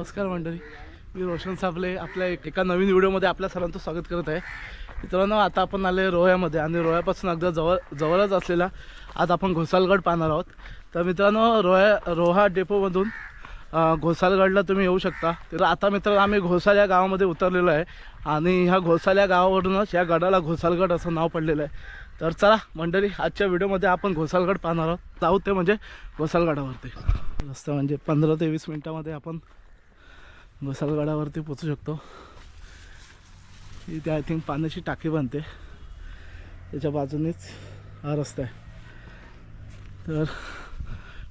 नमस्कार मंडळी. मी रोशन साबले आपल्या एका नवीन व्हिडिओमध्ये आपल्या सर्वांचं स्वागत करत आहे. मित्रांनो आता आपण आले रोह्यामध्ये आणि रोह्यापासून अगदी जवळ जवळच असलेला आज आपण घोसालगड पाहणार आहोत. तर मित्रांनो रोह्या रोहा डेपोमधून घोसालगडला तुम्ही येऊ शकता. तर आता मित्रांनो आम्ही घोसाल या गावामध्ये उतरलेलो आहे आणि ह्या घोसाल या गावावरूनच या गडाला घोसालगड असं नाव पडलेलं आहे. तर चला मंडळी आजच्या व्हिडिओमध्ये आपण घोसालगड पाहणार आहोत. जाऊ ते म्हणजे घोसालगडावरती. रस्ता म्हणजे पंधरा ते वीस मिनटामध्ये आपण घोसालगडावरती पोचू शकतो. इथे आय थिंक पाण्याची टाकी बनते. त्याच्या बाजूनेच हा रस्ता आहे. तर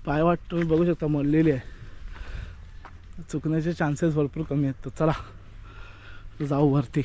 पायवाट तुम्ही बघू शकता मळलेली आहे. चुकण्याचे चान्सेस भरपूर कमी आहेत. तर चला जाऊ वरती.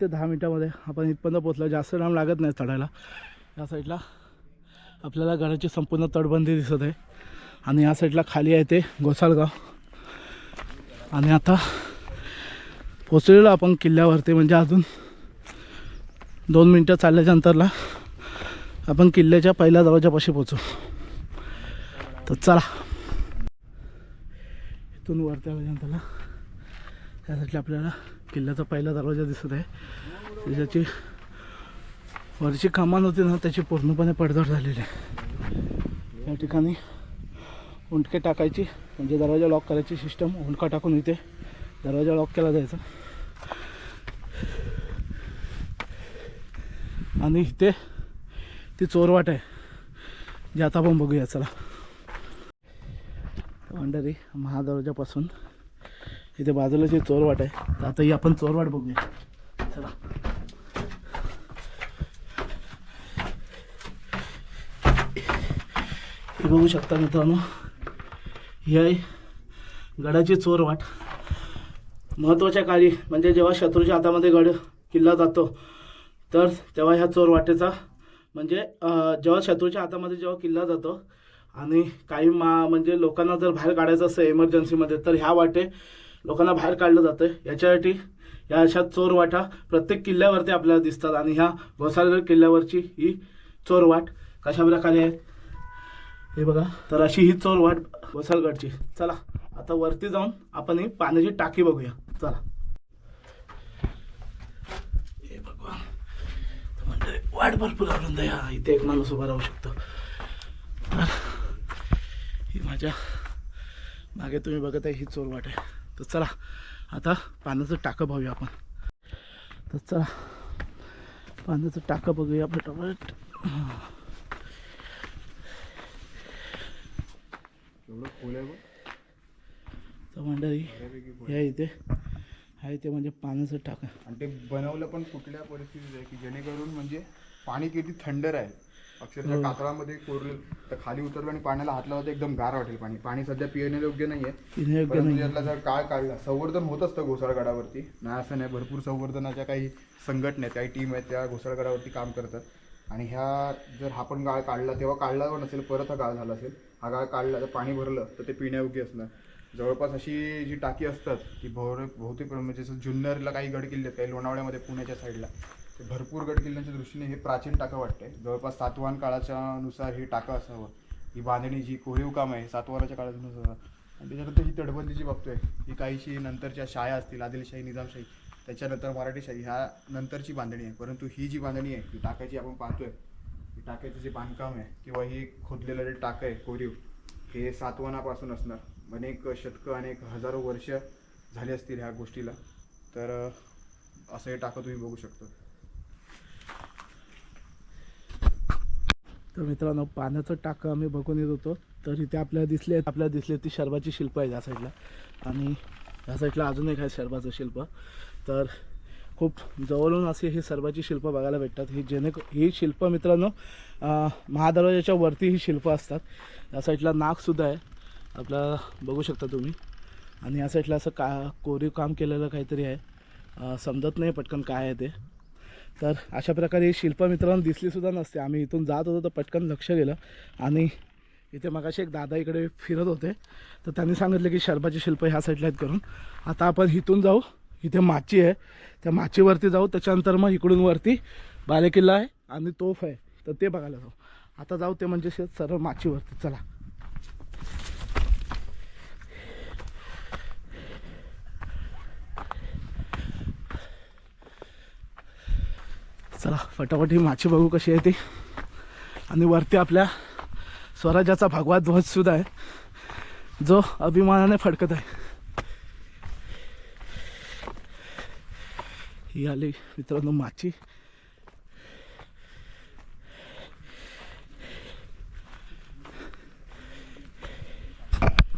ते दहा मिनटामध्ये आपण इथपर्यंत पोचलो जास्त टाईम लागत नाही चढायला. या साईडला आपल्याला गडाची संपूर्ण तटबंदी दिसत आहे. आणि या साईडला खाली आहे ते गोसाळगाव आणि आता पोचलेलो आपण किल्ल्यावरती. म्हणजे अजून दोन मिनटं चालल्याच्या अंतरला आपण किल्ल्याच्या पहिल्या दरवाजापाशी पोचू तर चला. इथून वरत्या अंतरला त्यासाठी आपल्याला किल्ल्याचा पहिला दरवाजा दिसत आहे. त्याच्याची वरची कमान होती ना त्याची पूर्णपणे पडझड झालेली आहे. या ठिकाणी उंटके टाकायची म्हणजे दरवाजा लॉक करायची सिस्टम उंटका टाकून इथे दरवाजा लॉक केला जायचा. आणि इथे ती चोरवाट आहे जे आता आपण बघूया चला. अंडरी महादरवाजापासून इथे बाजूला जे चोरवाट आहे तर आता ही आपण चोरवाट बघूया. चला. हे बघू शकता मित्रांनो ही आहे गडाची चोरवाट. महत्त्वाच्या काळी म्हणजे जेव्हा शत्रूच्या हातामध्ये गड किल्ला जातो तर तेव्हा ह्या चोरवाटेचा म्हणजे जेव्हा शत्रूच्या हातामध्ये जेव्हा किल्ला जातो आणि काही मा म्हणजे लोकांना जर बाहेर काढायचं असं इमर्जन्सीमध्ये तर ह्या वाटे लोकांना बाहेर काढलं जातं याच्यासाठी या अशा चोरवाटा प्रत्येक किल्ल्यावरती आपल्याला दिसतात आणि ह्या घोसालगड किल्ल्यावरची ही चोरवाट कशा प्रकारे आहे? हे बघा. तर अशी ही चोर वाट चला आता वरती जाऊन आपण ही पाण्याची टाकी बघूया. चला. हे भगवान. म्हणजे वाट भरपूर अरुंद आहे हा इथे एक माणूस उभा राहू शकतो. तर ही माझ्या मागे तुम्ही बघत आहे ही चोर वाट आहे. तर चला आता पाण्याचं टाकं पाहूया आपण तर चला पाण्याचं टाकं बघूया फटाफट. तर मंडळी. या इथे आहे ते म्हणजे पाण्याचं टाकं आणि ते बनवलं पण कुठल्या परिस्थितीत आहे की जेणेकरून म्हणजे पाणी किती थंड राहील अक्षरशः हो. कातळामध्ये कोरलं तर खाली उतरलं आणि पाण्याला हात लावला तर एकदम गार वाटेल पाणी. पाणी सध्या पिण्यायोग्य नाहीये. पिणे योग्य परंतु नाही यातला जर काळ काढला संवर्धन होत असतं घोसाळगडावरती नाही असं नाही. भरपूर संवर्धनाच्या काही संघटना आहेत काही टीम आहेत त्या घोसाळगडावरती काम करतात. आणि ह्या जर हा पण गाळ काढला तेव्हा काढला पण नसेल परत हा गाळ झाला असेल. हा गाळ काढला तर पाणी भरलं तर ते पिण्यायोग्य असणार. जवळपास अशी जी टाकी असतात ती भोर बहुतेक म्हणजे जुन्नरला काही गड किल्ले आहेत काही लोणावळ्यामध्ये पुण्याच्या साईडला भरपूर गडकिल्ल्यांच्या दृष्टीने हे प्राचीन टाकं वाटतंय. जवळपास सातवाहन काळाच्या नुसार हे टाकं असावं. ही बांधणी जी कोरीव काम आहे सातवाराच्या काळानुसार आणि त्याच्यानंतर ही तटबंदीची बाबतो बघतोय ही काहीशी नंतरच्या शाया असतील आदिलशाही निजामशाही त्याच्यानंतर मराठीशाही ह्या नंतरची बांधणी आहे. परंतु ही जी बांधणी आहे ही टाकायची आपण पाहतोय. ही टाकायचं जे बांधकाम आहे किंवा ही खोदलेलं जे टाकं आहे कोरीव हे सातवानापासून असणार. अनेक शतकं अनेक हजारो वर्ष झाली असतील ह्या गोष्टीला. तर असं हे टाकं तुम्ही बघू शकतो. तर मित्रांनो पाण्याचं टाकं आम्ही बघून येत होतो. तर इथे आपल्याला दिसले आपल्याला दिसले ती शर्बाची शिल्प आहे या साईडला. आणि या साईडला अजून एक आहे शर्बाचं शिल्प. तर खूप जवळून असे ही सर्वाची शिल्प बघायला भेटतात. ही जेणे ही शिल्प मित्रांनो महादरवाजाच्या वरती ही शिल्प असतात. या साईडला नागसुद्धा आहे. आपल्याला बघू शकता तुम्ही. आणि या साईडला असं का कोरीव काम केलेलं काहीतरी आहे. समजत नाही पटकन काय आहे ते. तर अशा प्रकारे शिल्प मित्रांनो दिसलीसुद्धा नसते. आम्ही इथून जात होतो तर पटकन लक्ष गेलं. आणि इथे मगाशी एक दादा इकडे फिरत होते. तर त्यांनी सांगितलं की शरबाचे शिल्प ह्या साईडला आहेत करून. आता आपण इथून जाऊ. इथे माची आहे. त्या माचीवरती जाऊ. त्याच्यानंतर मग इकडून वरती बालेकिल्ला आहे आणि तोफ आहे. तर ते बघायला जाऊ. आता जाऊ ते म्हणजे शेत सरळ माचीवरती. चला. चला फटाफट ही माची बघू कशी आहे ती. आणि वरती आपल्या स्वराज्याचा भगवा ध्वज सुद्धा आहे. जो अभिमानाने फडकत आहे. ही आली मित्रांनो माची.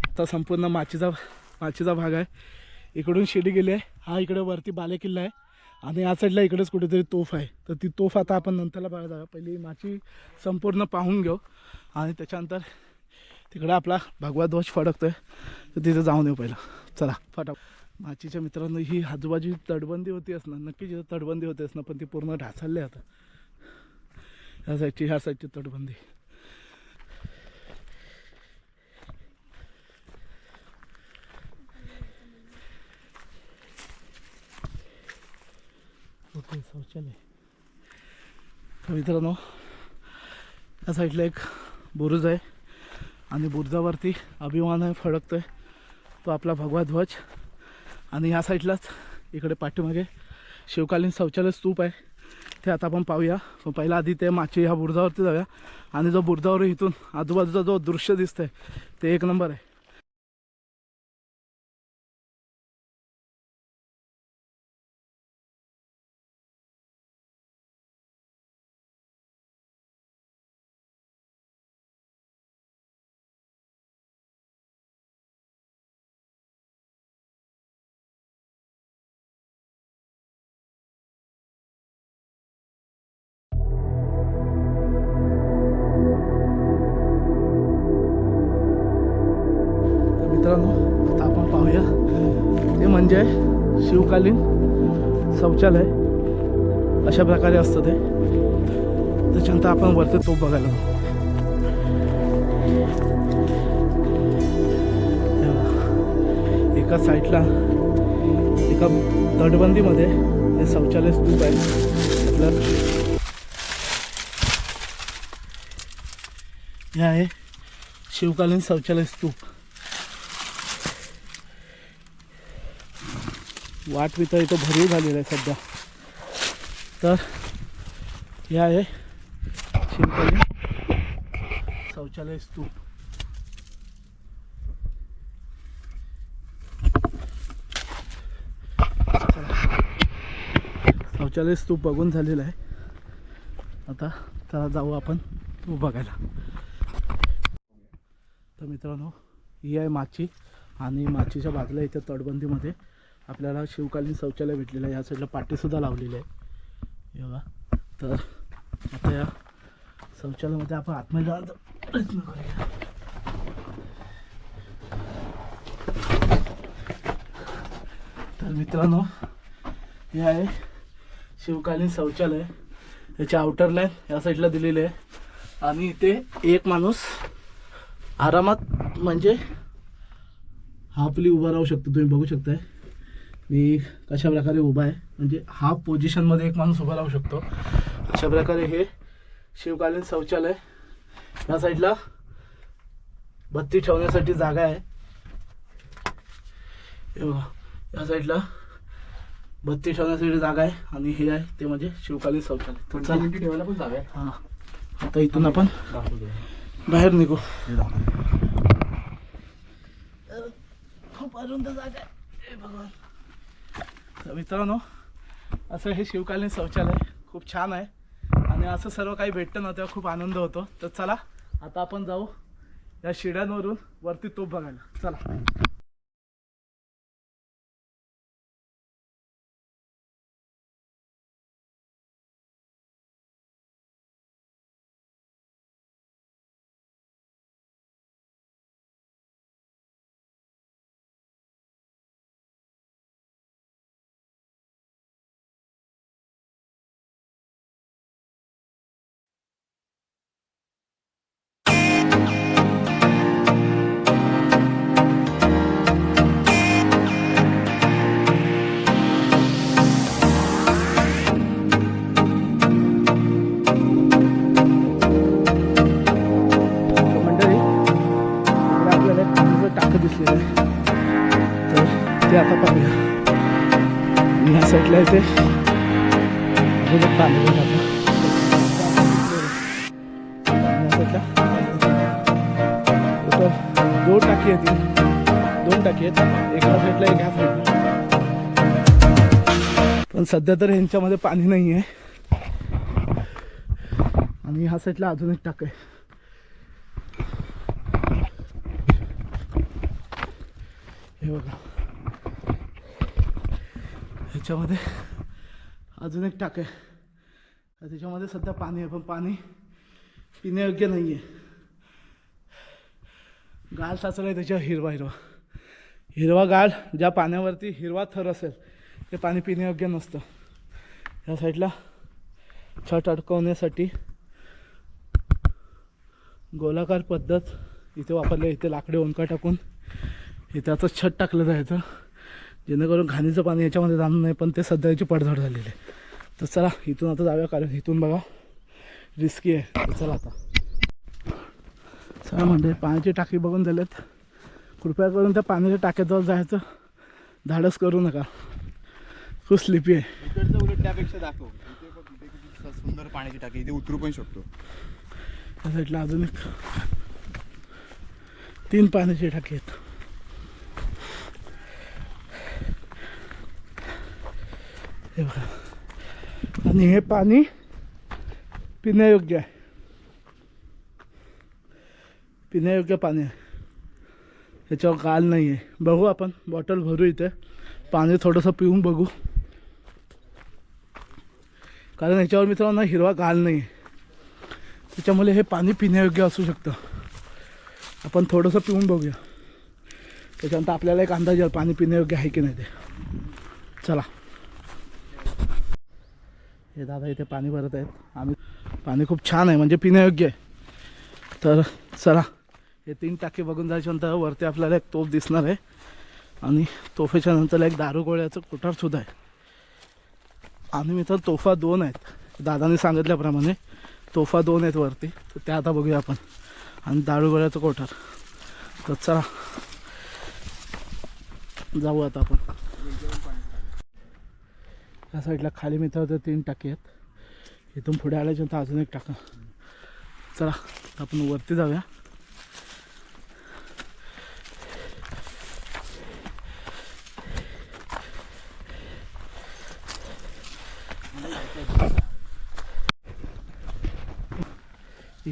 आता संपूर्ण माचीचा माचीचा भाग आहे. इकडून शिडी गेली आहे. हा इकडे वरती बालेकिल्ला आहे. आणि या साईडला इकडेच कुठेतरी तोफ आहे. तर ती तोफ आता आपण नंतरला बघायला जाऊया. पहिली माची संपूर्ण पाहून घेऊ. आणि त्याच्यानंतर तिकडे आपला भगवा ध्वज फडकतोय. तर तिथं जाऊन येऊ पहिलं. चला फटाफ माचीच्या मित्रांनो ही आजूबाजू तटबंदी होती असणार. नक्की जिथं तटबंदी होती असणार पण ती पूर्ण ढासळली आता. ह्या साईडची ह्या साईडची तटबंदी. ओके शौचालय तर मित्रांनो या साईडला एक बुरुज आहे आणि बुरुजावरती अभिमान आहे फडकतोय. तो आपला भगवा ध्वज. आणि ह्या साईडलाच इकडे पाठीमागे शिवकालीन शौचालय स्तूप आहे. ते आता आपण पाहूया. पण पहिला आधी ते माची ह्या बुरुजावरती जाऊया. आणि जो बुरुजावर इथून आजूबाजूचा जो दृश्य दिसतंय ते एक नंबर आहे. आहे. शिवकालीन शौचालय अशा प्रकारे असतं ते. त्याच्यानंतर आपण वरती तो बघायला एका साईडला एका तटबंदीमध्ये हे शौचालय स्तूप आहे. आपलं हे आहे शिवकालीन शौचालय स्तूप. वाट विता इथं भरीव झालेला आहे सध्या. तर हे आहे शिंपली शौचालय स्तूप. शौचालय स्तूप बघून झालेला आहे. आता चला जाऊ आपण तो बघायला तर मित्रांनो ही आहे माची आणि माचीच्या बाजूला इथे तटबंदीमध्ये आपल्याला शिवकालीन शौचालय भेटलेलं आहे. या साईडला पाटीसुद्धा लावलेली आहे. हे बघा. तर आता या शौचालयामध्ये आपण आतमध्ये जाण्याचा प्रयत्न करूया. तर मित्रांनो हे आहे शिवकालीन शौचालय. याची आउटर लाईन या साईडला दिलेली आहे. आणि इथे एक माणूस आरामात म्हणजे हाफली उभा राहू शकतो. तुम्ही बघू शकताय. मी कशा प्रकारे उभा आहे म्हणजे हाफ पोझिशनमध्ये एक माणूस उभा राहू शकतो. अशा प्रकारे हे शिवकालीन शौचालय या साईडला बत्ती ठेवण्यासाठी जागा आहे. हे बघा, या साईडला बत्ती ठेवण्यासाठी जागा आहे आणि हे आहे ते म्हणजे शिवकालीन शौचालय. ठेवायला पण जागा हा. आता इथून आपण आहे बाहेर निघू. खूप अरुंद जागा आहे. हे भगवान. तर मित्रांनो असं हे शिवकालीन शौचालय खूप छान आहे. आणि असं सर्व काही भेटतं ना तेव्हा खूप आनंद होतो. तर चला आता आपण जाऊ या शिड्यांवरून वरती तोप बघायला. चला. सध्या तर ह्यांच्यामध्ये पाणी नाही आहे आणि ह्या साईडला अजून एक टाक आहे. हे बघा. ह्याच्यामध्ये अजून एक टाक आहे. त्याच्यामध्ये सध्या पाणी आहे पण पाणी पिण्यायोग्य नाही आहे गाळ साचला आहे त्याच्यावर हिरवा हिरवा. हिरवा गाळ ज्या पाण्यावरती हिरवा थर असेल ते पाणी पिण्यायोग्य नसतं. या साईडला छट अडकवण्यासाठी गोलाकार पद्धत इथे वापरली. इथे लाकडे ओंका टाकून इथे आता छत टाकलं जायचं. जेणेकरून घाणीचं पाणी याच्यामध्ये जाणं नाही पण ते सध्याची पडझड झालेली आहे. तर चला इथून आता जाऊया कारण इथून बघा. रिस्की आहे. चला आता. चला म्हणजे पाण्याची टाकी बघून झाल्यात कृपया करून त्या पाण्याच्या टाक्याजवळ जायचं. धाडस करू नका. खूप स्लिपी आहे इकडचं उलट त्यापेक्षा दाखव. इथे बघ इथे किती सुंदर पाण्याची टाकी इथे उतरू पण शकतो. त्या साईडला अजून एक. तीन पाण्याची टाकी आहेत. हे बघा. आणि हे पाणी पिण्यायोग्य आहे. पिण्यायोग्य पाणी आहे. ह्याच्यावर गाल नाही आहे बघू आपण बॉटल भरू इथे. पाणी थोडंसं पिऊन बघू. कारण ह्याच्यावर मित्रांनो हिरवा गाल नाही त्याच्यामुळे हे पाणी पिण्यायोग्य असू शकतं. आपण थोडंसं पिऊन बघूया. त्याच्यानंतर आपल्याला एक अंदाज येईल पाणी पिण्यायोग्य आहे की नाही ते. चला. हे दादा इथे पाणी भरत आहेत. आम्ही पाणी खूप छान आहे म्हणजे पिण्यायोग्य आहे. तर चला. हे तीन टाके बघून जायच्यानंतर वरती आपल्याला एक तोफ दिसणार आहे. आणि तोफेच्या नंतर एक दारू गोळ्याचं कोठारसुद्धा आहे. आणि मित्र तोफा दोन आहेत. दादाने सांगितल्याप्रमाणे तोफा दोन आहेत वरती. तर त्या आता बघूया आपण. आणि दाळूगळ्याचं कोठार तर चला. जाऊ आता आपण. या साईडला खाली मित्र तर तीन टाके आहेत. इथून पुढे आल्याच्यानंतर अजून एक टाका. चला आपण वरती जाऊया.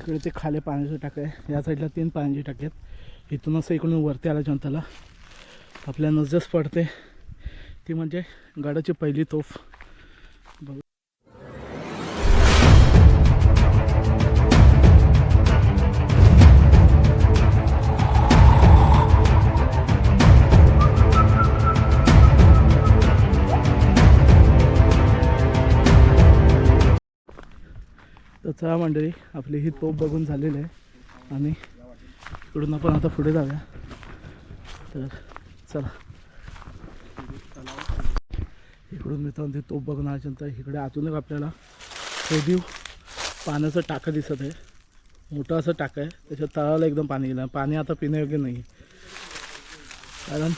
इकडे ते खाली पाण्याचं टाक आहे या साईडला तीन पाण्याची टाके आहेत इथून असं इकडून वरती आला जनताला. आपल्या नजरच पडते. ती म्हणजे गडाची पहिली तोफ. तर चला मंडळी आपली ही तोप बघून झालेली आहे. आणि इकडून आपण आता पुढे जाऊया. तर चला. इकडून मित्रांनो ते तोप बघून आल्यानंतर इकडे अजून एक आपल्याला खोदीव पाण्याचं टाकं दिसत आहे. मोठं असं टाकं आहे. त्याच्या तळाला एकदम पाणी गेलं. पाणी आता पिण्यायोग्य नाही कारण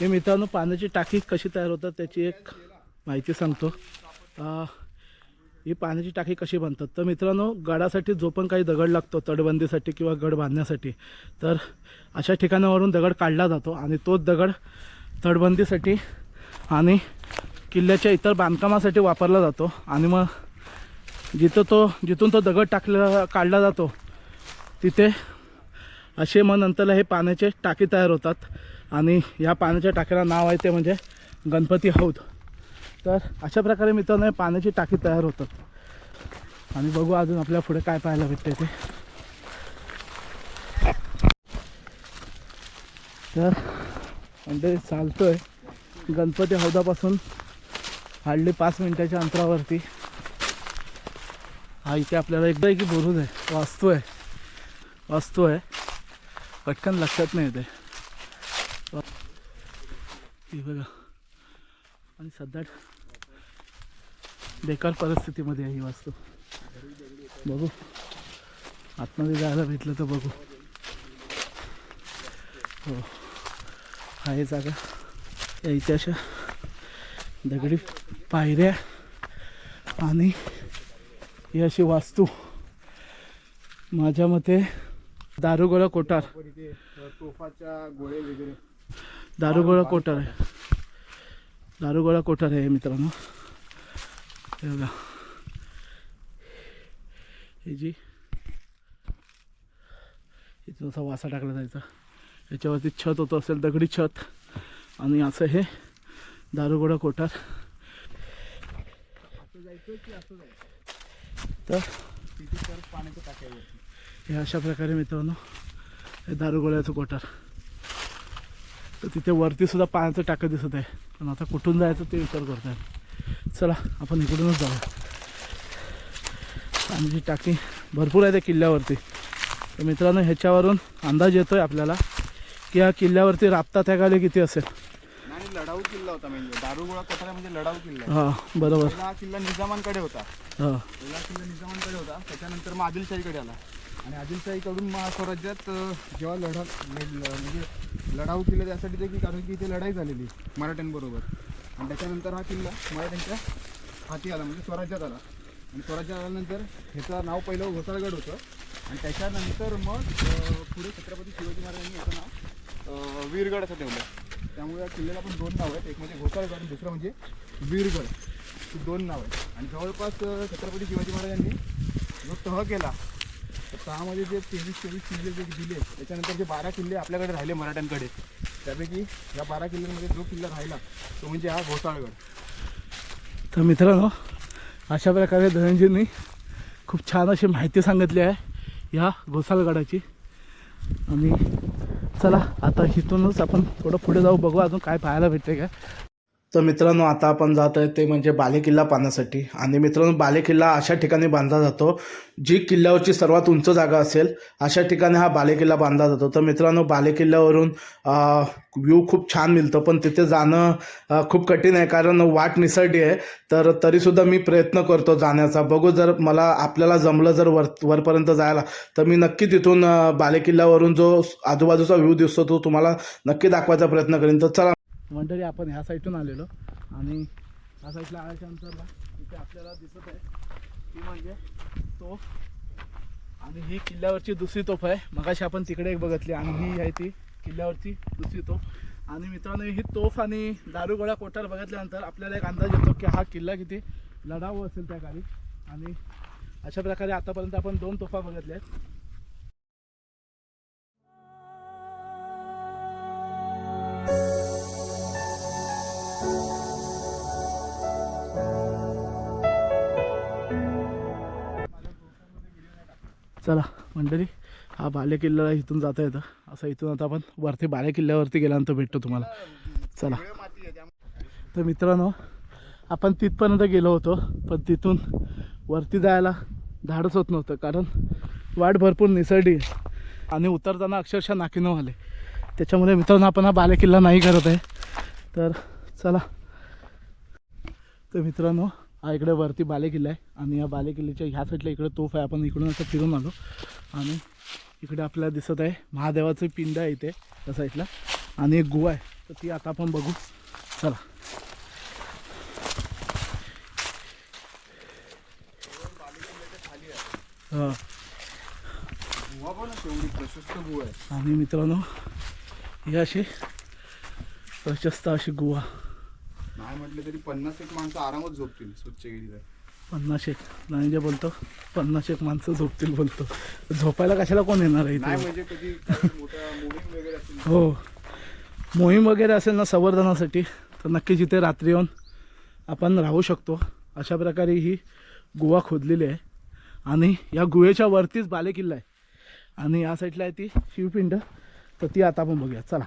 हे मित्रांनो पाण्याची टाकी कशी तयार होतात त्याची एक माहिती सांगतो. ही पाण्याची टाकी कशी बनतात? तर मित्रांनो गडासाठी जो पण काही दगड लागतो तटबंदीसाठी किंवा गड बांधण्यासाठी. तर अशा ठिकाणावरून दगड काढला जातो आणि तोच दगड तटबंदीसाठी आणि किल्ल्याच्या इतर बांधकामासाठी वापरला जातो. आणि मग जिथं तो जिथून तो दगड टाकला काढला जातो तिथे असे मग नंतरला हे पाण्याचे टाकी तयार होतात. आणि या पाण्याच्या टाकीला नाव आहे ते म्हणजे गणपती हौद. तर अशा प्रकारे मित्रांनो पाण्याची टाकी तयार होतात. आणि बघू अजून आपल्या पुढे काय पाहायला भेटते ते. तर म्हणजे चालतोय. गणपती हौदापासून हार्डली पाच मिनिटाच्या अंतरावरती. हा इथे आपल्याला एकदा की बुरुज आहे वाचतो आहे वाचतो आहे पटकन लक्षात नाही येते. बघा. आणि सध्या बेकार परिस्थितीमध्ये आहे ही वास्तू. बघू. आतमध्ये जायला भेटलं तर बघू. हो. आहे जागा. या अशा दगडी पायऱ्या आणि ही अशी वास्तू. माझ्या मते दारुगोळा वगैरे. दारुगोळा कोठार आहे. दारुगोळा कोठार आहे मित्रांनो? हे बघा. हे जी. इथं असा वासा टाकला जायचा. याच्यावरती छत होतं असेल दगडी छत. आणि असं हे दारुगोळा कोठार तर तर हे अशा प्रकारे मित्रांनो हे दारुगोळ्याचं कोठार तर तिथे वरती सुद्धा पाण्याचं टाकं दिसत आहे. पण आता कुठून जायचं ते विचार करत आहे चला आपण इकडूनच जाऊ पाण्याची टाकी भरपूर आहे त्या किल्ल्यावरती. तर मित्रांनो ह्याच्यावरून अंदाज येतो आहे आपल्याला की या किल्ल्यावरती राबता त्या काळी किती असेल. आणि लढाऊ किल्ला होता म्हणजे दारुगोळा कोठारा म्हणजे लढाऊ किल्ला. हां बरोबर. हा किल्ला निजामांकडे होता. हां. पहिला किल्ला निजामांकडे होता. त्याच्यानंतर मग आदिलशाहीकडे आला. आणि आदिलशाहीकडून महास्वराज्यात जेव्हा लढा म्हणजे लढाऊ किल्ला त्यासाठी ते की कारण की इथे लढाई झालेली मराठ्यांबरोबर. आणि त्याच्यानंतर हा किल्ला मराठ्यांच्या हाती आला म्हणजे स्वराज्यात आला. आणि स्वराज्यात आल्यानंतर ह्याचं नाव पहिलं घोसाळगड होतं. आणि त्याच्यानंतर मग पुढे छत्रपती शिवाजी महाराजांनी याचं नाव वीरगड असं ठेवलं. त्यामुळे या किल्ल्याला पण दोन नाव आहेत. एक म्हणजे घोसाळगड आणि दुसरं म्हणजे वीरगड. ही दोन नाव आहेत. आणि जवळपास छत्रपती शिवाजी महाराजांनी जो तह केला सहामध्ये जे तेवीस चोवीस किल्ले जे दिले त्याच्यानंतर जे बारा किल्ले आपल्याकडे राहिले मराठ्यांकडे त्यापैकी या बारा किल्ल्यांमध्ये जो किल्ला राहिला तो म्हणजे हा घोसाळगड. तर मित्रांनो अशा प्रकारे धनंजयनी खूप छान अशी माहिती सांगितली आहे ह्या घोसाळगडाची. आणि चला आता इथूनच आपण थोडं पुढे जाऊ बघू अजून काय पाहायला भेटते काय तर मित्रांनो आता आपण जात आहे ते म्हणजे बालेकिल्ला पाहण्यासाठी. आणि मित्रांनो बालेकिल्ला अशा ठिकाणी बांधला जातो जी किल्ल्यावरची सर्वात उंच जागा असेल अशा ठिकाणी हा बालेकिल्ला बांधला जातो. तर मित्रांनो बालेकिल्ल्यावरून व्ह्यू खूप छान मिळतो पण तिथे जाणं खूप कठीण आहे कारण वाट निसरडी आहे. तर तरीसुद्धा मी प्रयत्न करतो जाण्याचा. बघू जर मला आपल्याला जमलं जर वर वरपर्यंत जायला तर मी नक्की तिथून बालेकिल्ल्यावरून जो आजूबाजूचा व्ह्यू दिसतो तो तुम्हाला नक्की दाखवायचा प्रयत्न करेन. तर चला मंडळी आपण ह्या साईडून आलेलो. आणि ह्या साईडला आल्याच्या नंतरला इथे आपल्याला दिसत आहे ती म्हणजे तोफ आणि ही किल्ल्यावरची दुसरी तोफ आहे. मगाशी आपण तिकडे एक बघितली आणि ही आहे ती किल्ल्यावरची दुसरी तोफ. आणि मित्रांनो ही तोफ आणि दारुगोळा कोठार बघितल्यानंतर आपल्याला एक अंदाज येतो की हा किल्ला किती लढाऊ असेल त्या काळी. आणि अशा प्रकारे आतापर्यंत आपण दोन तोफा बघितल्या आहेत. चला मंडळी हा बालेकिल्ला इथून जाता येतं. असं इथून आता आपण वरती बालेकिल्ल्यावरती गेल्यानंतर भेटतो तुम्हाला. चला. तर मित्रांनो आपण तिथपर्यंत गेलो होतो पण तिथून वरती जायला धाडच होत नव्हतं कारण वाट भरपूर निसरडी आणि उतरताना अक्षरशः नाकीनं आले त्याच्यामुळे मित्रांनो आपण हा बालेकिल्ला नाही करत आहे. तर चला. तर मित्रांनो हा इकडे वरती बालेकिल्ला आहे. आणि या बालेकिल्ल्याच्या ह्या साईडला इकडे तोफ आहे. आपण इकडून असं फिरून आलो. आणि इकडे आपल्याला दिसत आहे महादेवाचं पिंड आहे इथे त्या साईडला. आणि एक गुहा आहे. तर ती आता आपण बघू. चला. हां. प्रशस्त गुहा आहे. आणि मित्रांनो ही अशी प्रशस्त अशी गुहा. नाही म्हटलं तरी पन्नास एक माणसं आरामात झोपतील स्वच्छ गेली तर पन्नास एक. नाही जे बोलतो पन्नास एक माणसं झोपतील बोलतो. झोपायला कशाला कोण येणार आहे नाही इथे म्हणजे कधी मोहीम वगैरे असेल हो. मोहीम वगैरे असेल ना संवर्धनासाठी तर नक्कीच इथे रात्री येऊन आपण राहू शकतो. अशा प्रकारे ही गुहा खोदलेली आहे. आणि या गुहेच्या वरतीच बालेकिल्ला आहे. आणि या साईडला आहे ती शिवपिंड. तर ती आता आपण बघूया. चला.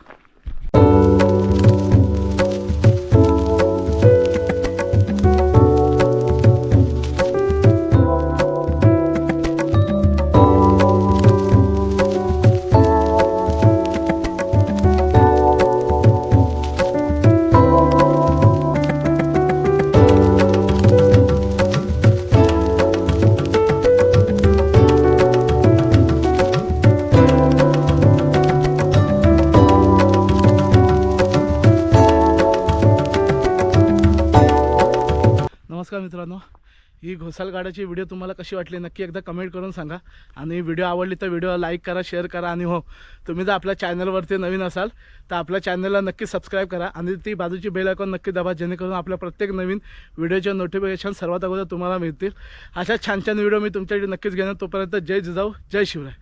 ही घोसालगाडाची व्हिडिओ तुम्हाला कशी वाटली नक्की एकदा कमेंट करून सांगा. आणि व्हिडिओ आवडली तर व्हिडिओ लाईक करा शेअर करा आणि हो तुम्ही जर आपल्या चॅनलवरती नवीन असाल तर आपल्या चॅनलला नक्की सबस्क्राईब करा. आणि ती बाजूची बेल आयकॉन नक्की दाबा जेणेकरून आपल्या प्रत्येक नवीन व्हिडिओचे नोटिफिकेशन सर्वात अगोदर तुम्हाला मिळतील. अशा छान छान व्हिडिओ मी तुमच्याकडे नक्कीच घेणार. तोपर्यंत जय जिजाऊ जय शिवराय.